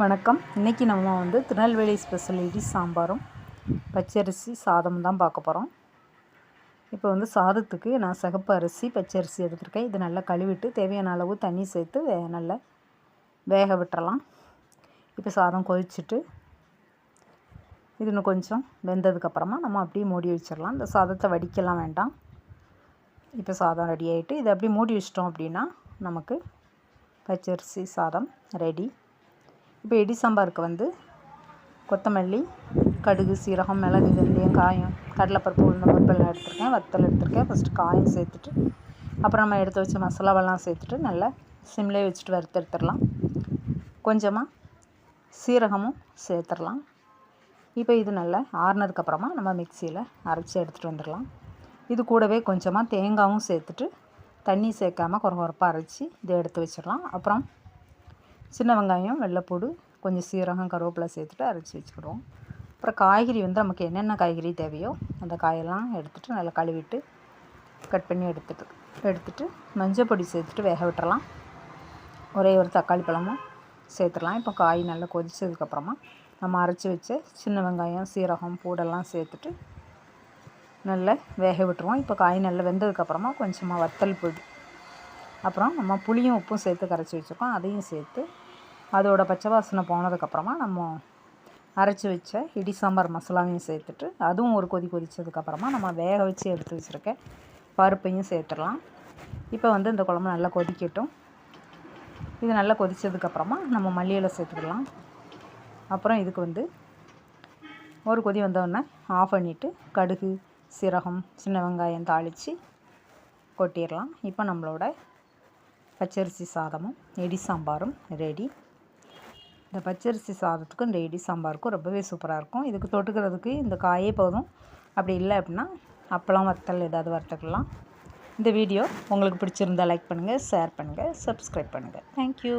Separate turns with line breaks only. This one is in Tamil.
வணக்கம். இன்றைக்கி நம்ம வந்து திருநெல்வேலி ஸ்பெஷலிட்டி சாம்பாரும் பச்சரிசி சாதமும் தான் பார்க்க போகிறோம் இப்போ வந்து சாதத்துக்கு நான் சிகப்பு அரிசி பச்சரிசி எடுத்திருக்கேன். இது நல்லா கழுவிட்டு தேவையான அளவு தண்ணி சேர்த்து வே நல்லா வேக விட்டுறலாம். இப்போ சாதம் கொதிச்சுட்டு இது இன்னும் கொஞ்சம் வெந்ததுக்கப்புறமா நம்ம அப்படியே மூடி வச்சிடலாம். இந்த சாதத்தை வடிக்கலாம் வேண்டாம். இப்போ சாதம் ரெடி ஆகிட்டு இதை அப்படியே மூடி வச்சிட்டோம் அப்படின்னா நமக்கு பச்சரிசி சாதம் ரெடி இப்போ இடி சாம்பாருக்கு வந்து கொத்தமல்லி கடுகு சீரகம் மிளகு வெந்தயம் காயம் கடலைப்பருப்பு உளுந்த பருப்பெல்லாம் எடுத்திருக்கேன். வத்தல் எடுத்திருக்கேன். ஃபஸ்ட்டு காயம் சேர்த்துட்டு அப்புறம் நம்ம எடுத்து வச்ச மசாலாவெல்லாம் சேர்த்துட்டு நல்லா சிம்லே வச்சுட்டு வறுத்து எடுத்துடலாம். கொஞ்சமாக சீரகமும் சேர்த்துடலாம். இப்போ இது நல்லா ஆறுனதுக்கப்புறமா நம்ம மிக்சியில் அரைச்சி எடுத்துகிட்டு வந்துடலாம். இது கூடவே கொஞ்சமாக தேங்காயும் சேர்த்துட்டு தண்ணி சேர்க்காமல் குறை குறைப்பாக அரைச்சி இதை எடுத்து வச்சிடலாம். அப்புறம் சின்ன வெங்காயம் வெள்ளைப்பூடு கொஞ்சம் சீரகம் கருவேப்பிலை சேர்த்துட்டு அரைச்சி வச்சுக்கிடுவோம். அப்புறம் காய்கறி வந்து நமக்கு என்னென்ன காய்கறி தேவையோ அந்த காயெல்லாம் எடுத்துகிட்டு நல்லா கழுவிட்டு கட் பண்ணி எடுத்துட்டு எடுத்துட்டு மஞ்சள் பொடி சேர்த்துட்டு வேக விட்டுறலாம். ஒரே ஒரு தக்காளி பழமும் சேர்த்துடலாம். இப்போ காய் நல்லா கொதிச்சதுக்கப்புறமா நம்ம அரைச்சி வச்ச சின்ன வெங்காயம் சீரகம் பூடெல்லாம் சேர்த்துட்டு நல்லா வேக விட்டுருவோம். இப்போ காய் நல்லா வெந்ததுக்கப்புறமா கொஞ்சமாக வத்தல் பொடி அப்புறம் நம்ம புளியும் உப்பும் சேர்த்து கரைச்சி வச்சுருக்கோம். அதையும் சேர்த்து அதோட பச்சை வாசனை போனதுக்கப்புறமா நம்ம அரைச்சி வச்ச இடி சாம்பார் மசாலாவையும் சேர்த்துட்டு அதுவும் ஒரு கொதி கொதித்ததுக்கப்புறமா நம்ம வேக வச்சு எடுத்து வச்சுருக்க பருப்பையும் சேர்த்துடலாம். இப்போ வந்து இந்த குழம்பு நல்லா கொதிக்கட்டும். இது நல்லா கொதித்ததுக்கப்புறமா நம்ம மல்லியில் சேர்த்துக்கலாம். அப்புறம் இதுக்கு வந்து ஒரு கொதி வந்தோடனே ஆஃப் பண்ணிவிட்டு கடுகு சீரகம் சின்ன வெங்காயம் தாளித்து கொட்டிடலாம். இப்போ நம்மளோட பச்சரிசி சாதமும் இடி சாம்பாரும் ரெடி இந்த பச்சரிசி சாதத்துக்கும் இந்த இடி சாம்பாருக்கும் ரொம்பவே சூப்பராக இருக்கும். இதுக்கு தொட்டுக்கிறதுக்கு இந்த காயே போதும். அப்படி இல்லை அப்படின்னா அப்பளம் வத்தல் ஏதாவது வறுத்துக்கலாம். இந்த வீடியோ உங்களுக்கு பிடிச்சிருந்தால் லைக் பண்ணுங்கள் ஷேர் பண்ணுங்கள் சப்ஸ்கிரைப் பண்ணுங்கள் தேங்க்யூ